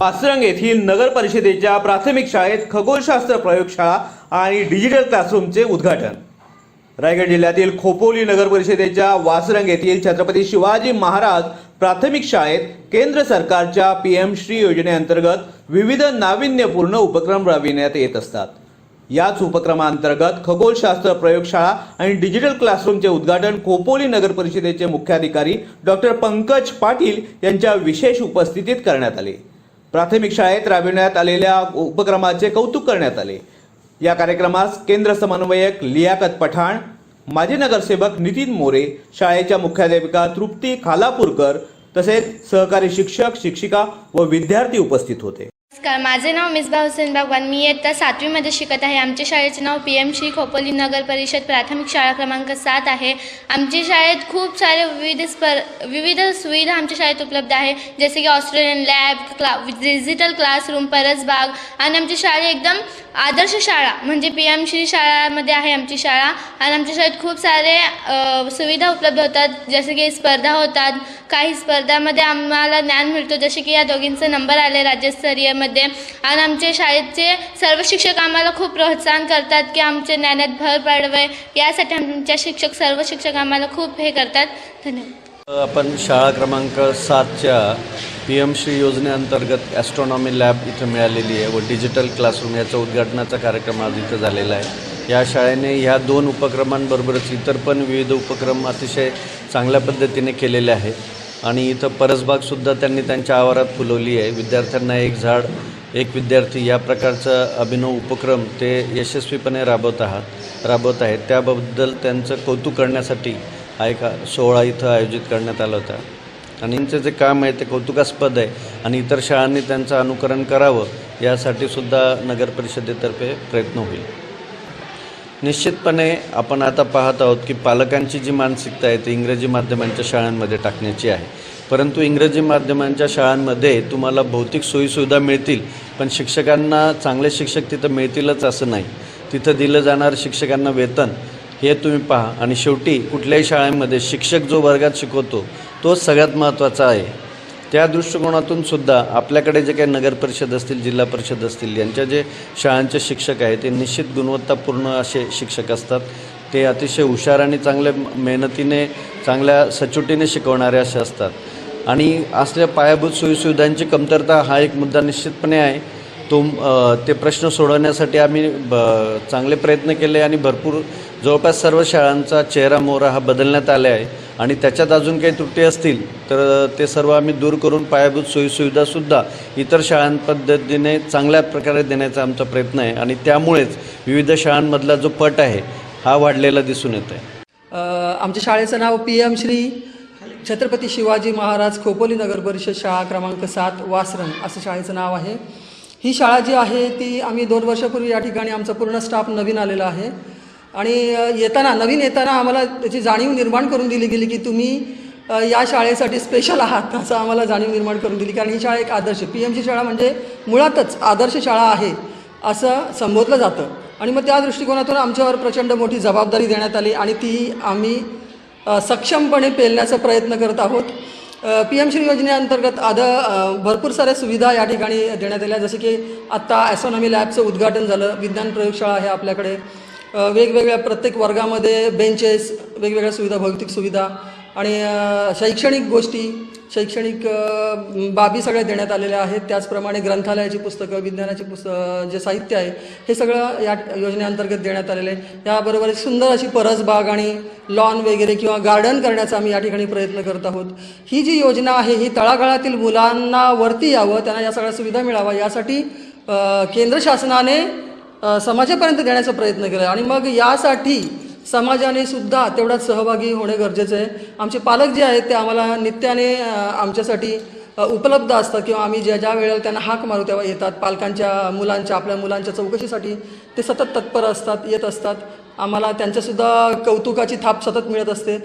पाचरंग येथील नगर परिषदेच्या प्राथमिक शाळेत खगोलशास्त्र प्रयोगशाळा आणि डिजिटल क्लासरूमचे उद्घाटन. रायगड जिल्ह्यातील खोपोली नगर परिषदेच्या वासरंग येथील छत्रपती शिवाजी महाराज प्राथमिक शाळेत केंद्र सरकारच्या पी एम श्री योजनेअंतर्गत विविध नाविन्यपूर्ण उपक्रम राबविण्यात येत असतात. याच उपक्रमांतर्गत खगोलशास्त्र प्रयोगशाळा आणि डिजिटल क्लासरूमचे उद्घाटन खोपोली नगर परिषदेचे मुख्याधिकारी डॉक्टर पंकज पाटील यांच्या विशेष उपस्थितीत करण्यात आले. प्राथमिक शाळेत राबविण्यात आलेल्या उपक्रमाचे कौतुक करण्यात आले. या कार्यक्रमास केंद्र समन्वयक लियाकत पठाण माजी नगरसेवक नितीन मोरे शाळेच्या मुख्याध्यापिका तृप्ती खालापूरकर तसेच सहकारी शिक्षक शिक्षिका व विद्यार्थी उपस्थित होते. नमस्कार माझे नाव मिसबा हुसेन भगवान. मी इयत्ता सातवीमध्ये शिकत आहे. आमच्या शाळेचे नाव पी एम श्री खोपोली नगर परिषद प्राथमिक शाळा क्रमांक सात आहे. आमच्या शाळेत खूप सारे विविध स्पर विविध सुविधा आमच्या शाळेत उपलब्ध आहे. जसे की ऑस्ट्रेलियन लॅब क्ला डिजिटल क्लासरूम परसबाग आणि आमची शाळा एकदम आदर्श शाळा म्हणजे पी एम श्री शाळामध्ये आहे आमची शाळा. आणि आमच्या शाळेत खूप सारे सुविधा उपलब्ध होतात. जसे की स्पर्धा होतात. काही स्पर्धामध्ये आम्हाला ज्ञान मिळतो. जसे की या दोघींचे नंबर आले राज्यस्तरीय शाळेमध्ये. आणि आमच्या शाळेचे सर्व शिक्षक आम्हाला खूप प्रोत्साहन करतात की आमच्या ज्ञानात भर पडवे यासाठी आमच्या शिक्षक सर्व शिक्षक आम्हाला खूप हे करतात. धन्यवाद. आपण शाळा क्रमांक सातच्या पी एम श्री योजनेअंतर्गत ॲस्ट्रॉनॉमी लॅब इथं मिळालेली आहे व डिजिटल क्लासरूम याचा उद्घाटनाचा कार्यक्रम आज इथं झालेला आहे. या शाळेने ह्या दोन उपक्रमांबरोबरच इतर पण विविध उपक्रम अतिशय चांगल्या पद्धतीने केलेले आहेत. आणि इथं परसबागसुद्धा त्यांनी त्यांच्या आवारात फुलवली आहे. विद्यार्थ्यांना एक झाड एक विद्यार्थी या प्रकारचा अभिनव उपक्रम ते यशस्वीपणे राबवत आहात राबवत आहेत. त्याबद्दल त्यांचं कौतुक करण्यासाठी हा एक सोहळा इथं आयोजित करण्यात आला होता. आणि यांचं जे काम आहे ते कौतुकास्पद आहे आणि इतर शाळांनी त्यांचं अनुकरण करावं यासाठी सुद्धा नगर परिषदेतर्फे प्रयत्न होईल. निश्चितपणे आपण आता पाहत आहोत की पालकांची जी मानसिकता आहे ती इंग्रजी माध्यमांच्या शाळांमध्ये टाकण्याची आहे. परंतु इंग्रजी माध्यमांच्या शाळांमध्ये तुम्हाला भौतिक सोयीसुविधा मिळतील पण शिक्षकांना चांगले शिक्षक तिथं मिळतीलच असं नाही. तिथं दिलं जाणारं शिक्षकांना वेतन हे तुम्ही पहा. आणि शेवटी कुठल्याही शाळेमध्ये शिक्षक जो वर्गात शिकवतो तोच सगळ्यात महत्त्वाचा आहे. त्या दृष्टिकोनातून सुद्धा आपल्याकडे जे काही नगर परिषद असतील जिल्हा परिषद असतील यांच्या जे शाळांचे शिक्षक आहेत ते निश्चित गुणवत्तापूर्ण असे शिक्षक असतात. ते अतिशय हुशार आणि चांगल्या मेहनतीने चांगल्या सचोटीने शिकवणारे असे असतात. आणि असल्या पायाभूत सोयीसुविधांची कमतरता हा एक मुद्दा निश्चितपणे आहे. तो ते प्रश्न सोडवण्यासाठी आम्ही ब चांगले प्रयत्न केले आणि भरपूर जवळपास सर्व शाळांचा चेहरा मोहरा हा बदलण्यात आला आहे. आणि त्याच्यात अजून काही त्रुटी असतील तर ते सर्व आम्ही दूर करून पायाभूत सोयीसुविधासुद्धा इतर शाळांपद्धतीने चांगल्या प्रकारे देण्याचा आमचा प्रयत्न आहे. आणि त्यामुळेच विविध शाळांमधला जो पट आहे हा वाढलेला दिसून येत आहे. आमच्या शाळेचं नाव पी एम श्री छत्रपती शिवाजी महाराज खोपोली नगर परिषद शाळा क्रमांक सात वासरण असं शाळेचं नाव आहे. ही शाळा जी आहे ती आम्ही दोन वर्षापूर्वी या ठिकाणी आमचा पूर्ण स्टाफ नवीन आलेला आहे. आणि येताना नवीन येताना आम्हाला त्याची जाणीव निर्माण करून दिली गेली की तुम्ही या शाळेसाठी स्पेशल आहात असं आम्हाला जाणीव निर्माण करून दिली. कारण ही शाळा एक आदर्श पी एमची शाळा म्हणजे मुळातच आदर्श शाळा आहे असं संबोधलं जातं. आणि मग त्या दृष्टिकोनातून आमच्यावर प्रचंड मोठी जबाबदारी देण्यात आली आणि ती आम्ही सक्षमपणे पेलण्याचा प्रयत्न करत आहोत. पी एम श्री योजनेअंतर्गत आद भरपूर साऱ्या सुविधा या ठिकाणी देण्यात आल्या. जसं की आत्ता ॲसॉनॉमी लॅबचं उद्घाटन झालं. विज्ञान प्रयोगशाळा आहे आपल्याकडे वेगवेगळ्या प्रत्येक वर्गामध्ये बेंचेस वेगवेगळ्या सुविधा भौतिक सुविधा आणि शैक्षणिक गोष्टी शैक्षणिक बाबी सगळ्या देण्यात आलेल्या आहेत. त्याचप्रमाणे ग्रंथालयाची पुस्तकं विज्ञानाची पुस्तकं जे साहित्य आहे हे सगळं या योजनेअंतर्गत देण्यात आलेलं आहे. याबरोबर एक सुंदर अशी परसबाग आणि लॉन वगैरे किंवा गार्डन करण्याचा आम्ही या ठिकाणी प्रयत्न करत आहोत. ही जी योजना आहे ही तळागाळातील मुलांना वरती यावं त्यांना या सगळ्या सुविधा मिळाव्या यासाठी केंद्र शासनाने समाजापर्यंत देण्याचा प्रयत्न केला. आणि मग यासाठी समाजाने सुद्धा तेवढाच सहभागी होणे गरजेचं आहे. आमचे पालक जे आहेत ते आम्हाला नित्याने आमच्यासाठी उपलब्ध असतात किंवा आम्ही ज्या ज्या वेळेला त्यांना हाक मारू तेव्हा येतात. पालकांच्या मुलांच्या आपल्या मुलांच्या चौकशीसाठी ते सतत तत्पर असतात येत असतात. आम्हाला त्यांच्यासुद्धा कौतुकाची थाप सतत मिळत असते.